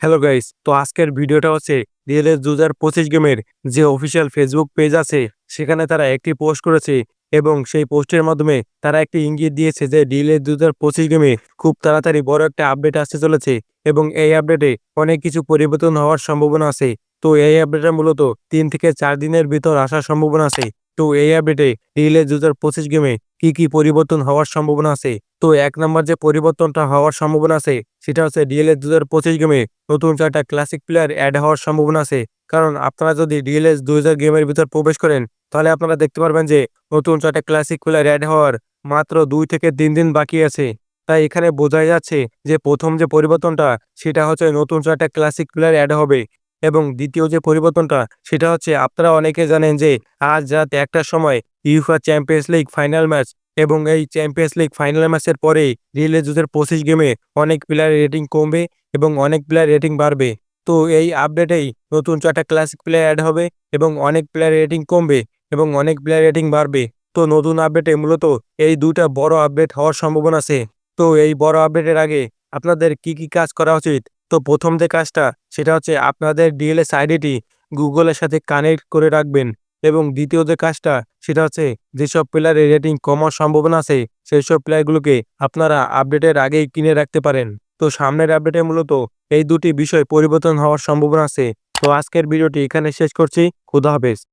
Hello guys তো আজকের ভিডিওটা হচ্ছে ডিএলএস দু হাজার পঁচিশ গেমের যে অফিসিয়াল ফেসবুক পেজ আছে, সেখানে তারা একটি পোস্ট করেছে এবং সেই পোস্টের মাধ্যমে তারা একটি ইঙ্গিত দিয়েছে যে ডিএলএস দু হাজার পঁচিশ গেমে খুব তাড়াতাড়ি বড় একটা আপডেট আসতে চলেছে এবং এই আপডেটে অনেক কিছু পরিবর্তন হওয়ার সম্ভাবনা আছে। তো এই আপডেটটা মূলত তিন থেকে চার দিনের ভিতর আসার সম্ভাবনা আছে। তো এই আপডেটে ডিএলএস দু হাজার পঁচিশ গেমে কি কি পরিবর্তন হওয়ার সম্ভাবনা আছে? তো এক নম্বর যে পরিবর্তনটা হওয়ার সম্ভাবনা আছে, সেটা হচ্ছে ডিএলএস দু হাজার পঁচিশ গেমে নতুন চারটা ক্লাসিক প্লেয়ার অ্যাড হওয়ার সম্ভাবনা আছে। কারণ আপনারা যদি ডিএলএস দু হাজার গেমের ভিতর প্রবেশ করেন, তাহলে আপনারা দেখতে পারবেন যে নতুন চারটা ক্লাসিক প্লেয়ার অ্যাড হওয়ার মাত্র দুই থেকে তিন দিন বাকি আছে। তাই এখানে বোঝাই যাচ্ছে যে প্রথম যে পরিবর্তনটা, সেটা হচ্ছে নতুন চারটা ক্লাসিক প্লেয়ার অ্যাড হবে। এবং দ্বিতীয় যে পরিবর্তনটা, সেটা হচ্ছে আপনারা অনেকে জানেন যে আজ রাত একটার সময় UEFA Champions League final match এবং এই চ্যাম্পিয়ন্স লিগ ফাইনাল ম্যাচের পরে রিলে দুধের পঁচিশ গেমে অনেক প্লেয়ারের রেটিং কমবে এবং অনেক প্লেয়ার রেটিং বাড়বে। তো এই আপডেটেই নতুন চারটা ক্লাসিক প্লেয়ার অ্যাড হবে এবং অনেক প্লেয়ার রেটিং কমবে এবং অনেক প্লেয়ার রেটিং বাড়বে। তো নতুন আপডেটে মূলত এই দুটা বড় আপডেট হওয়ার সম্ভাবনা আছে। তো এই বড় আপডেটের আগে আপনাদের কি কি কাজ করা উচিত? তো প্রথম যে কাজটা, সেটা হচ্ছে আপনাদের ডিএলএস আইডিটি গুগলের সাথে কানেক্ট করে রাখবেন এবং দ্বিতীয় যে কাজটা, সেটা হচ্ছে যেসব প্লেয়ারের রেটিং কমার সম্ভাবনা আছে সেই সব প্লেয়ারগুলোকে আপনারা আপডেটের আগেই কিনে রাখতে পারেন। তো সামনের আপডেটে মূলত এই দুটি বিষয় পরিবর্তন হওয়ার সম্ভাবনা আছে। তো আজকের ভিডিওটি এখানে শেষ করছি। খুদা হাফেজ।